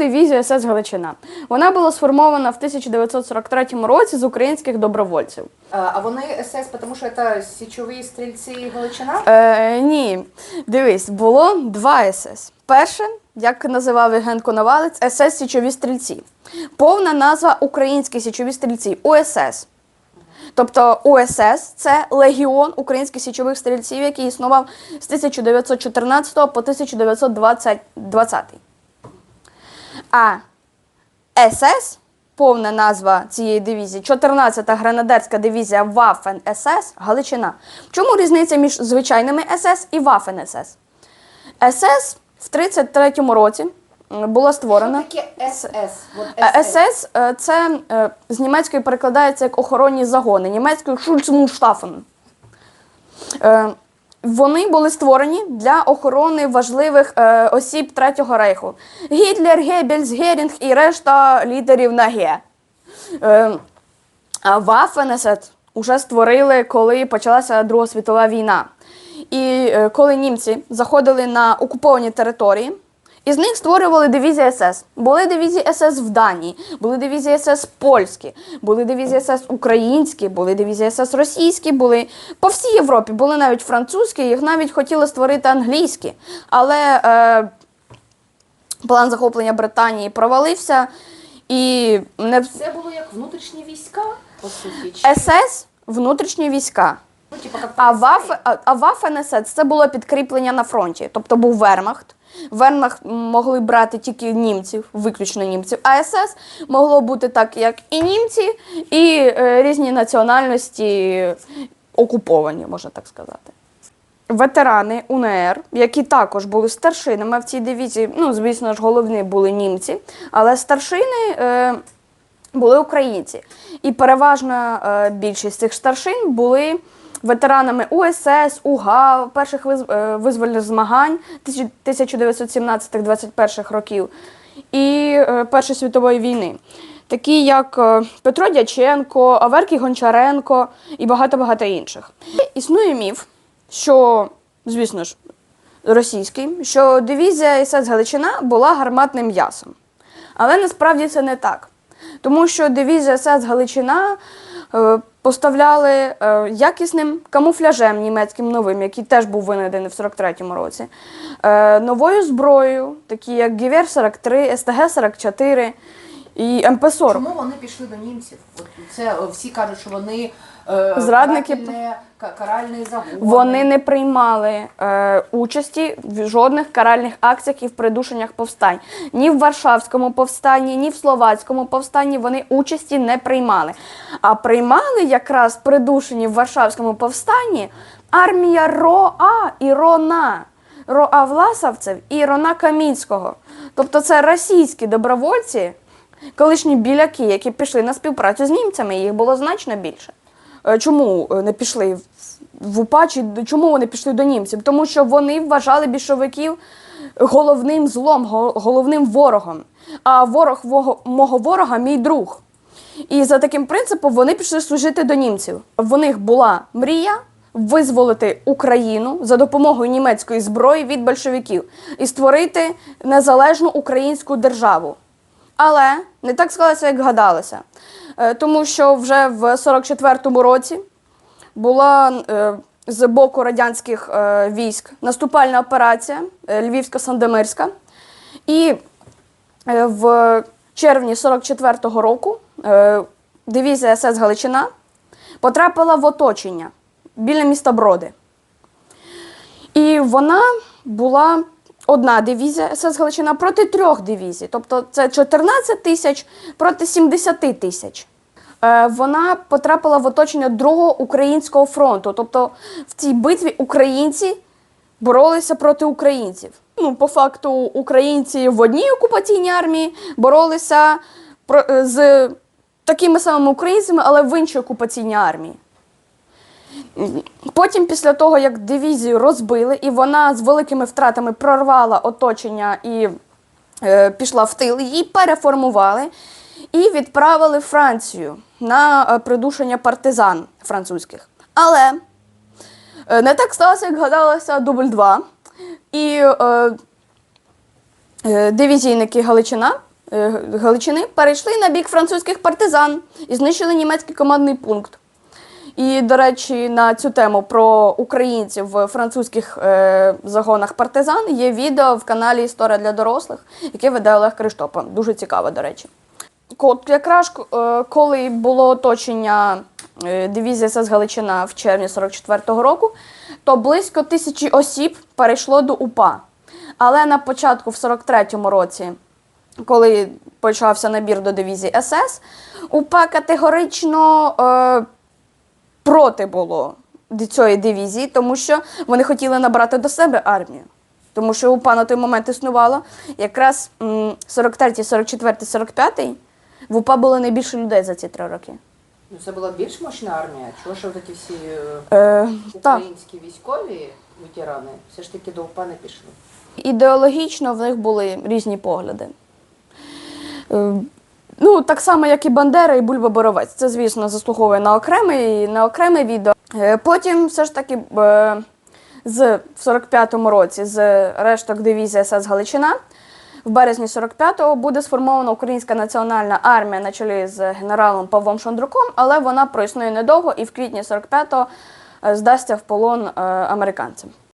дивізію СС Галичина. Вона була сформована в 1943 році з українських добровольців. А а вони СС, тому що це січові стрільці Галичина? Е, ні, дивись, було два СС. Перше, як називав Євген Коновалець, СС Січові стрільці. Повна назва Українські січові стрільці УСС. Тобто УСС це легіон українських січових стрільців, який існував з 1914 по 1920. А СС, повна назва цієї дивізії, 14-та гранадерська дивізія Waffen СС Галичина. Чому різниця між звичайними СС і Waffen СС? СС в 33-му році була створена. Що таке СС? От Е, СС е, це е, з німецької перекладається як охоронні загони, німецькою Schulzmannstaffen. Вони були створені для охорони важливих е, осіб Третього рейху. Гітлер, Геббельс, Герінг і решта лідерів на Г. Е, Waffen-СС вже створили, коли почалася Друга світова війна. І е, коли німці заходили на окуповані території, із них створювали дивізії СС. Були дивізії СС в Данії, були дивізії СС польські, були дивізії СС українські, були дивізії СС російські, були по всій Європі, були навіть французькі, їх навіть хотіли створити англійські. Але е, план захоплення Британії провалився. І не Це було як внутрішні війська, по суті. СС внутрішні війська. Ну, А. Ваф, а, а Waffen-СС це було підкріплення на фронті. Тобто був Вермахт. Вермахт могли брати тільки німців, виключно німців. А СС могло бути так, як і німці, і е, різні національності окуповані, можна так сказати. Ветерани УНР, які також були старшинами в цій дивізії, ну, звісно ж, головні були німці, але старшини е, були українці. І переважна е, більшість цих старшин були ветеранами УСС, УГА, перших е, визвольних змагань 1917-21 років і е, Першої світової війни. Такі як е, Петро Дяченко, Аверкій Гончаренко і багато-багато інших. Існує міф, що, звісно ж, російський, що дивізія СС Галичина була гарматним м'ясом. Але насправді це не так. Тому що дивізія СС Галичина поставляли е, якісним камуфляжем німецьким новим, який теж був винайдений в 43-му році, е, новою зброєю, такі як Гівер 43, СТГ 44 і МП-40. Чому вони пішли до німців? От це е, всі кажуть, що вони е, Зрадники. карательне- ка- каральний загон. Вони не приймали е, участі в жодних каральних акціях і в придушеннях повстань. Ні в Варшавському повстанні, ні в Словацькому повстанні вони участі не приймали. А приймали якраз придушені в Варшавському повстанні армія РОА і РОНА. РОА Власовцев і Рона Камінського. Тобто це російські добровольці, колишні біляки, які пішли на співпрацю з німцями, їх було значно більше. Е, Чому е, не пішли в- УПА, чи чому вони пішли до німців? Тому що вони вважали більшовиків головним злом, головним ворогом. А ворог мого ворога мій друг. І за таким принципом вони пішли служити до німців. В них була мрія визволити Україну за допомогою німецької зброї від большевиків і створити незалежну українську державу. Але не так склалося, як гадалося. Е, Тому що вже в 44-му році була е, з боку радянських е, військ наступальна операція Львівсько-Сандомирська. І в червні 44-го року дивізія СС Галичина потрапила в оточення біля міста Броди. І вона була одна дивізія СС Галичина проти трьох дивізій. Тобто це 14 тисяч проти 70 тисяч. Е, Вона потрапила в оточення другого українського фронту. Тобто в цій битві українці боролися проти українців. Ну, по факту, українці в одній окупаційній армії боролися е, з такими самими українцями, але в іншій окупаційній армії. Потім, після того, як дивізію розбили, і вона з великими втратами прорвала оточення і е, пішла в тил, її переформували і відправили Францію на е, придушення партизан французьких. Але е, не так сталося, як гадалося, дубль 2. І е, е, дивізійники Галичина е, Галичини перейшли на бік французьких партизан і знищили німецький командний пункт. І, до речі, на цю тему про українців в французьких е, загонах партизан є відео в каналі Історія для дорослих, яке веде Олег Криштопа. Дуже цікаво, до речі. От якраз е, коли було оточення е, дивізії СС Галичина в червні 44-го року, то близько тисячі осіб перейшло до УПА. Але на початку, в 43-му році, коли почався набір до дивізії СС, УПА категорично е, проти було цієї дивізії, тому що вони хотіли набрати до себе армію. Тому що УПА на той момент існувало. Якраз м, 43, 44, 45 в УПА було найбільше людей за ці три роки. Ну, це була більш мощна армія. Чого ж ті всі е, Е, українські військові ветерани все ж таки до УПА не пішли? Ідеологічно в них були різні погляди. Ну, так само, як і Бандера і Бульба Боровець. Це, звісно, заслуговує на окреме, і на окреме відео. Е, Потім все ж таки з в 45-му році з решток дивізії СС Галичина. В березні 45-го буде сформована Українська національна армія на чолі з генералом Павлом Шандруком, але вона проіснує недовго і в квітні 45-го е, здасться в полон е, американцям.